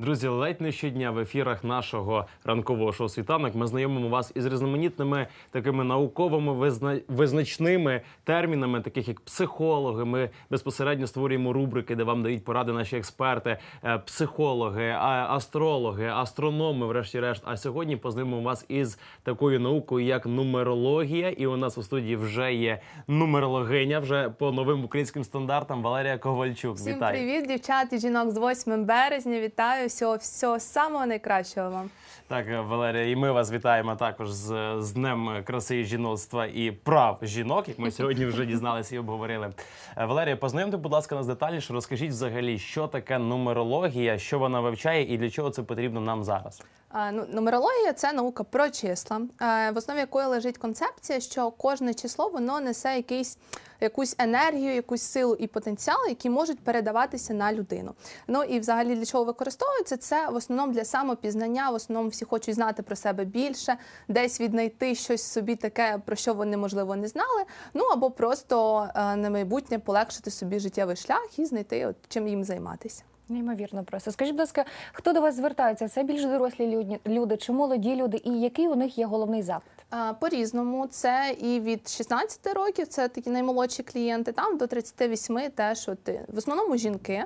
Друзі, ледь не щодня в ефірах нашого ранкового шоу світанок ми знайомимо вас із різноманітними такими науковими визна... визначними термінами, таких як психологи. Ми безпосередньо створюємо рубрики, де вам дають поради наші експерти, е, психологи, астрологи, астрономи, врешті-решт. А сьогодні познайомимо вас із такою наукою, як нумерологія. І у нас у студії вже є нумерологиня, вже по новим українським стандартам Валерія Ковальчук. Всім Вітаю. привіт, дівчат і жінок з 8 березня. Вітаю всього, всього самого найкращого вам. Так, Валерія, і ми вас вітаємо також з, з Днем краси і жіноцтва і прав жінок, як ми сьогодні вже дізналися і обговорили. Валерія, познайомте, будь ласка, нас детальніше. Розкажіть взагалі, що таке нумерологія, що вона вивчає і для чого це потрібно нам зараз. А, ну, нумерологія це наука про числа, е, в основі якої лежить концепція, що кожне число воно несе якийсь. Якусь енергію, якусь силу і потенціал, які можуть передаватися на людину. Ну і взагалі для чого використовується це в основному для самопізнання. В основному всі хочуть знати про себе більше, десь віднайти щось собі таке, про що вони можливо не знали. Ну або просто е, на майбутнє полегшити собі життєвий шлях і знайти, от чим їм займатися. Неймовірно просто. Скажіть, будь ласка, хто до вас звертається? Це більш дорослі люди, чи молоді люди, і який у них є головний запит? А, По-різному, це і від 16 років, це такі наймолодші клієнти, там до 38 теж от, е, в основному жінки.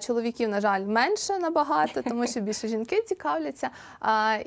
Чоловіків, на жаль, менше набагато, тому що більше жінки цікавляться.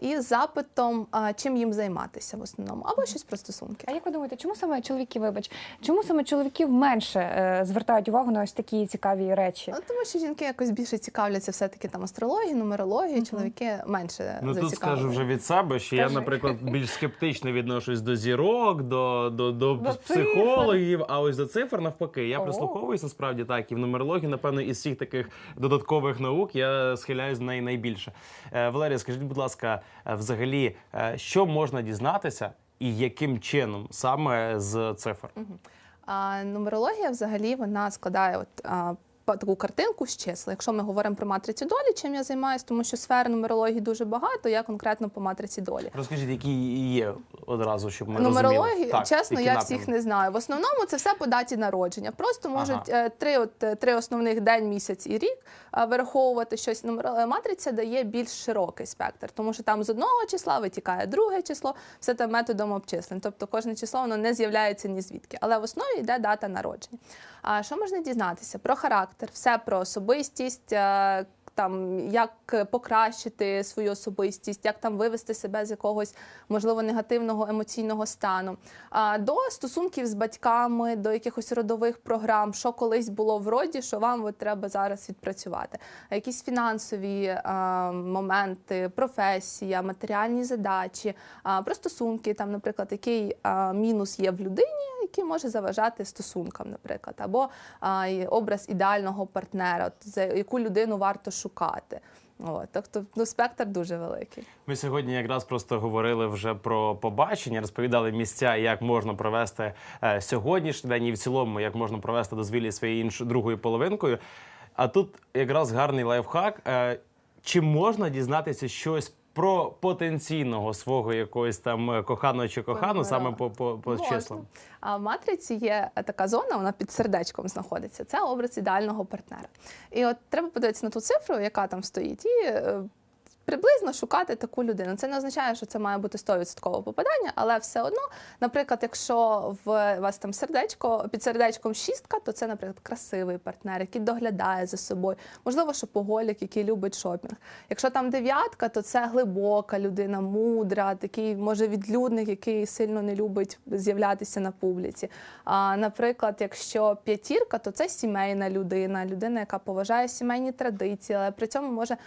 І з запитом, чим їм займатися в основному, або щось про стосунки. А як ви думаєте, чому саме чоловіки, вибач, чому саме чоловіків менше е, звертають увагу на ось такі цікаві речі? Ну, тому що жінки якось більше цікавляться все-таки там астрологією, нумерологією, чоловіки менше Ну тут скажу вже від себе, що я, наприклад, більш скептично відношусь до зірок, до, до, до, До психологів. А ось до цифр навпаки. Я О. прислуховуюся насправді так. І в нумерології, напевно, із всіх таких додаткових наук я схиляюсь до неї найбільше. Е, Валерія, скажіть, будь ласка, е, взагалі, е, що можна дізнатися і яким чином саме з цифр? А, нумерологія взагалі вона складає от, а, таку картинку з числа. Якщо ми говоримо про матрицю долі, чим я займаюся, тому що сфер нумерології дуже багато, я конкретно по матриці долі. Розкажіть, які є одразу, щоб ми Нумерології, розуміли. Так, чесно, я напрямки? всіх не знаю. В основному це все по даті народження. Просто можуть е, три, от, е, три основних день, місяць і рік е, вираховувати щось. Матриця дає більш широкий спектр, тому що там з одного числа витікає друге число, все там методом обчислень. Тобто кожне число воно не з'являється ні звідки. Але в основі йде дата народження. А що можна дізнатися? Про характер, все про особистість. Е, Там як покращити свою особистість, як там вивести себе з якогось можливо негативного емоційного стану, а до стосунків з батьками, до якихось родових програм, що колись було в роді, що вам от треба зараз відпрацювати. Якісь фінансові а, моменти, професія, матеріальні задачі, а, про стосунки, там, наприклад, який а, мінус є в людині, який може заважати стосункам, наприклад, або а, образ ідеального партнера, за яку людину варто шукати. От, тобто ну, спектр дуже великий. Ми сьогодні якраз просто говорили вже про побачення, розповідали місця, як можна провести е, сьогоднішній день і в цілому, як можна провести дозвілля своєю іншою другою половинкою. А тут якраз гарний лайфхак. Е, чи можна дізнатися щось про потенційного свого якогось там е, коханого чи кохану саме по, по, по Можна. числам? А в матриці є така зона, вона під сердечком знаходиться. Це образ ідеального партнера. І от треба подивитися на ту цифру, яка там стоїть, і е, приблизно шукати таку людину. Це не означає, що це має бути 100% попадання, але все одно, наприклад, якщо в вас там сердечко під сердечком шістка, то це, наприклад, красивий партнер, який доглядає за собою. Можливо, шопоголік, який любить шопінг. Якщо там дев'ятка, то це глибока людина, мудра, такий може відлюдник, який сильно не любить з'являтися на публіці. А, наприклад, якщо п'ятірка, то це сімейна людина, людина, яка поважає сімейні традиції, але при цьому може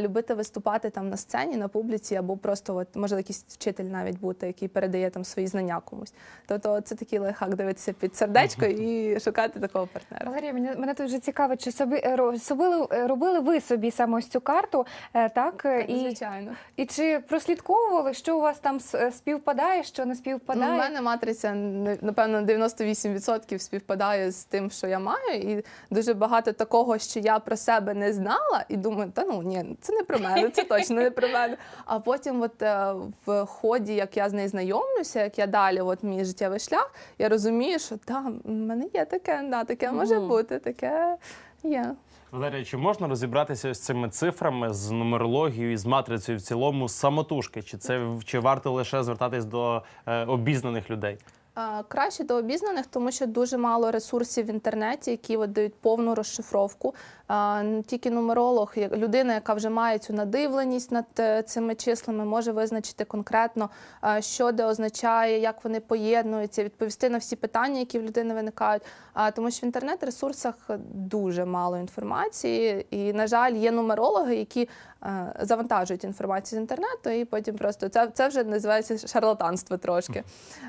любити виступати там на сцені, на публіці, або просто от, може якийсь вчитель навіть бути, який передає там свої знання комусь. Тобто це такий лайфхак дивитися під сердечко і шукати такого партнера. Валерія, мене, мене тут вже цікавить, чи собі е, ро- собили, е, робили ви собі саме ось цю карту, е, так? Так, і, Звичайно. і чи прослідковували, що у вас там співпадає, що не Ну, співпадає? у мене матриця не- напевно 98% співпадає з тим, що я маю, і дуже багато такого, що я про себе не знала, і думаю, та ну ні, це не про мене, це точно не про мене. А потім, от е, в ході, як я з нею знайомлюся, як я далі, от мій життєвий шлях, я розумію, що там в мене є таке, да, таке може бути, таке є. Валерія, чи можна розібратися ось цими цифрами з нумерологією і з матрицею в цілому самотужки? Чи це чи варто лише звертатись до е, обізнаних людей? Краще до обізнаних, тому що дуже мало ресурсів в інтернеті, які от дають повну розшифровку. Тільки нумеролог, людина, яка вже має цю надивленість над е, цими числами, може визначити конкретно, що де означає, як вони поєднуються, відповісти на всі питання, які в людини виникають. Тому що в інтернет-ресурсах дуже мало інформації, і, на жаль, є нумерологи, які завантажують інформацію з інтернету, і потім просто це, це вже називається шарлатанство трошки.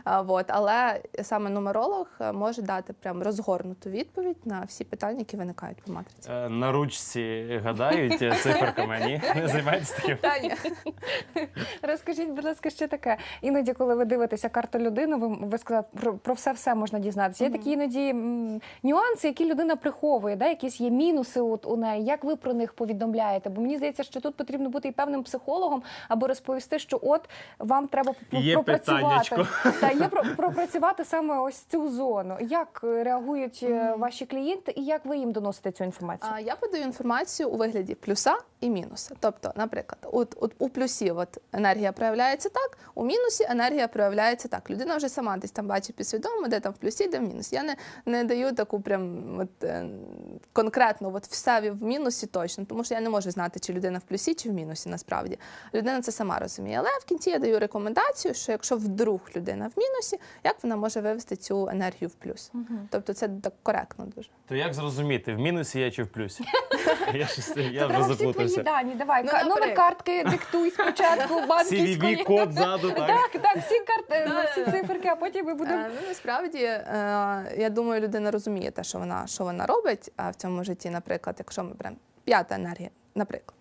А, вот. Але саме нумеролог е, може дати прям розгорнуту відповідь на всі питання, які виникають по матриці. Е, На ручці гадають е, циферками, ні? Не займаєтесь таким? Таня. Розкажіть, будь ласка, ще таке. Іноді, коли ви дивитеся карту людини, ви, ви сказали, про, про все все можна дізнатися. Є такі іноді м, нюанси, які людина приховує, да? якісь є мінуси от у неї. Як ви про них повідомляєте? Бо мені здається, що тут потрібно бути і певним психологом, аби розповісти, що от вам треба Є пропрацювати. Та є пропрацювати саме ось цю зону. Як реагують е, ваші клієнти, і як ви їм доносите цю інформацію? А я подаю інформацію у вигляді плюса і мінуса. Тобто, наприклад, от, от у плюсі от енергія проявляється так, у мінусі енергія проявляється так. Людина вже сама десь там бачить підсвідомо, де там в плюсі, де в мінусі. Я не, не даю таку прям от, е, конкретно от все в мінусі точно, тому що я не можу знати, чи людина в плюсі, чи в мінусі насправді. Людина це сама розуміє. Але в кінці я даю рекомендацію, що якщо вдруг людина в мінусі, як вона може вивести цю енергію в плюс. Тобто це так коректно дуже. То як зрозуміти, в мінусі я чи в плюсі? Я я вже твої заплутався. дані. Давай Ну, Ка- номер картки диктуй спочатку банківської. CVV код ззаду, так? Так, так, всі карти, всі циферки, а потім ми будемо. Е, Ну, насправді, е, я думаю, людина розуміє те, що вона, що вона робить а в цьому житті. Наприклад, якщо ми беремо п'ята енергія, наприклад.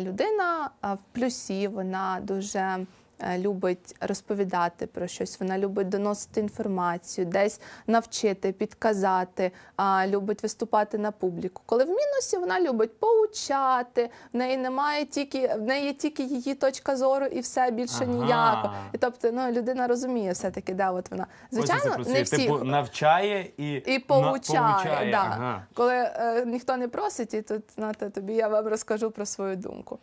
Людина в плюсі, вона дуже любить розповідати про щось, вона любить доносити інформацію, десь навчити, підказати, любить виступати на публіку. Коли в мінусі вона любить поучати, в неї немає тільки в неї є тільки її точка зору і все більше Ага. ніяко. І тобто, ну людина розуміє все таки, де от вона. Звичайно, не всі. Типу навчає і, І на- поучає, поучає. да. Ага. коли е, ніхто не просить, і тут знаєте, тобі я вам розкажу про свою думку.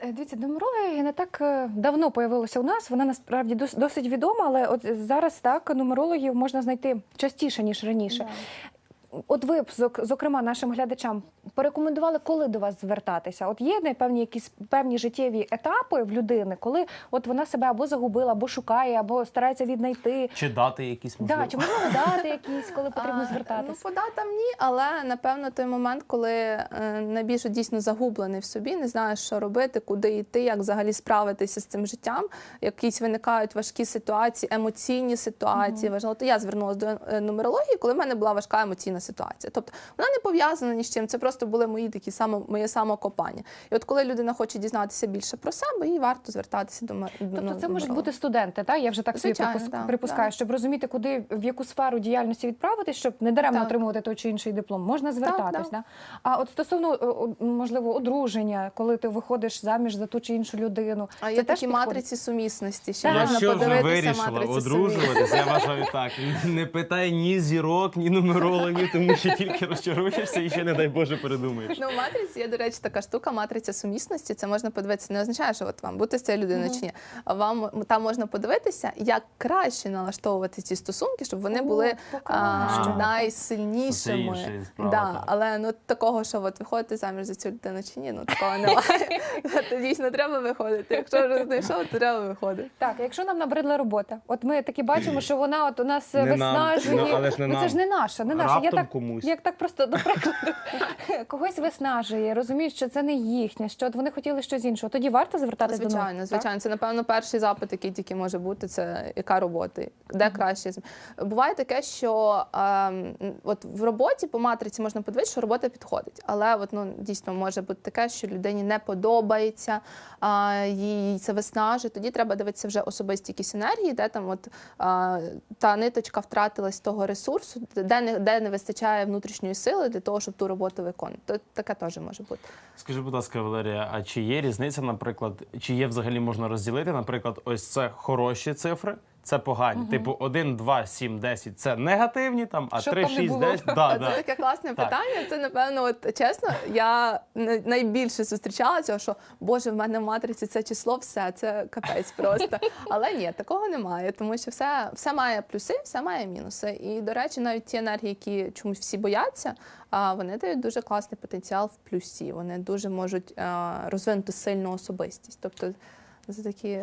Е, Дивіться, нумерологія не так е, давно появилася у нас. Вона насправді досить відома, але от зараз так нумерологів можна знайти частіше ніж раніше. От ви б, зок- зокрема, нашим глядачам порекомендували, коли до вас звертатися? От є певні якісь певні життєві етапи в людини, коли от вона себе або загубила, або шукає, або старається віднайти. Чи дати якісь можливо? Да, чи можливо дати якісь, коли потрібно А, Ну, звертатися? по датам ні, але напевно той момент, коли е, найбільше дійсно загублений в собі, не знаєш, що робити, куди йти, як взагалі справитися з цим життям. Якісь виникають важкі ситуації, емоційні ситуації. Важливо, то я звернулася до е, нумерології, коли в мене була важка емоційна ситуація. Тобто вона не пов'язана ні з чим. Це просто були мої такі само моє самокопання. І от коли людина хоче дізнатися більше про себе, їй варто звертатися до до Тобто це можуть бути студенти, так? Я вже так собі Звичайно, да, припускаю, да. щоб розуміти, куди в яку сферу діяльності відправитись, щоб не даремно Так. отримувати той чи інший диплом. Можна звертатись. да. Да? А от стосовно можливо одруження, коли ти виходиш заміж за ту чи іншу людину, А це є теж такі підходить? матриці сумісності, що Так. можна вже подивитися вирішила матриці одружуватись, я вважаю так. Не питай ні зірок, ні нумерологів, тому що тільки розчаруєшся і ще, не дай Боже, передумаєш. Ну, в матриці є, до речі, така штука, матриця сумісності. Це можна подивитися. Не означає, що от вам бути з цією людиною чи ні. Вам там можна подивитися, як краще налаштовувати ці стосунки, щоб вони були а, найсильнішими. Це інша справа, да, але ну такого, що от виходити заміж за цю людину чи ні, ну такого немає. Це дійсно треба виходити. Якщо вже знайшов, то треба виходити. Так, якщо нам набридла робота, от ми таки бачимо, що вона от у нас Не нам. виснажує. Ну, але ж не Ну, це нам. ж не наша, не наша. Я Раптом так, комусь. як так просто до прикладу когось виснажує, розуміють, що це не їхнє, що от вони хотіли щось іншого. Тоді варто звертатися до? Звичайно, звичайно. Це напевно перший запит, який тільки може бути. Це яка робота, де краще буває таке, що ем, от в роботі по матриці можна подивитися, що робота підходить, але от ну дійсно може бути таке, що людині не подобається, а, їй це виснажує. Тоді треба дивитися вже особисті якісь енергії, де там от а, та ниточка втратилась того ресурсу, де не де не вистачає внутрішньої сили для того, щоб ту роботу виконувати. То таке теж може бути. Скажи, будь ласка, Валерія, а чи є різниця, наприклад, чи є взагалі можна розділити, наприклад, ось це хороші цифри, це погані. Типу 1, 2, 7, 10 це негативні, там, а Щоб 3, там не 6, було. 10 да, Це таке класне Так. питання. Це напевно, от чесно, я най- найбільше зустрічала цього, що Боже, в мене в матриці це число, все це капець просто. Але ні, такого немає, тому що все, все має плюси, все має мінуси. І до речі, навіть ті енергії, які чомусь всі бояться, а вони дають дуже класний потенціал в плюсі. Вони дуже можуть а, розвинути сильну особистість. Тобто це такі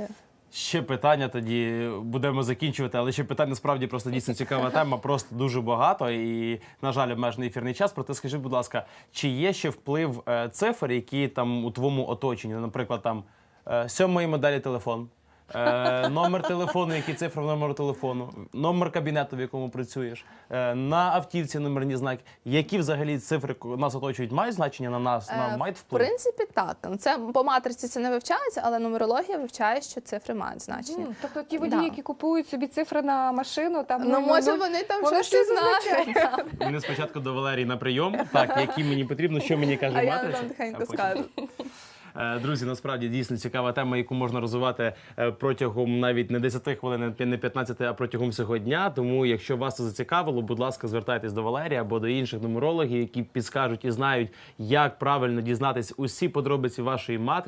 Ще питання тоді будемо закінчувати, але ще питання справді просто дійсно цікава тема, просто дуже багато. І, на жаль, обмежений ефірний час. Проте скажіть, будь ласка, чи є ще вплив е, цифр, які там у твоєму оточенні? Наприклад, там е, сьомої моделі телефон, е, номер телефону, які цифри в номеру телефону, номер кабінету, в якому працюєш, е, на автівці номерні знаки. Які взагалі цифри ко- нас оточують, мають значення на нас? На Е, мають В вплив? принципі, так. Ну, Це по матриці це не вивчається, але нумерологія вивчає, що цифри мають значення. М, Тобто ті водії, Да. які купують собі цифри на машину, там Ну, ну, може, ну, вони там вони щось і знають. так. Мене спочатку до Валерії на прийом, так, які мені потрібно, що мені каже А я вам тихенько потім- скажу. Е, Друзі, насправді дійсно цікава тема, яку можна розвивати е, протягом навіть не 10 хвилин, не 15, а протягом всього дня. Тому, якщо вас це зацікавило, будь ласка, звертайтесь до Валерія або до інших нумерологів, які підскажуть і знають, як правильно дізнатись усі подробиці вашої матриці.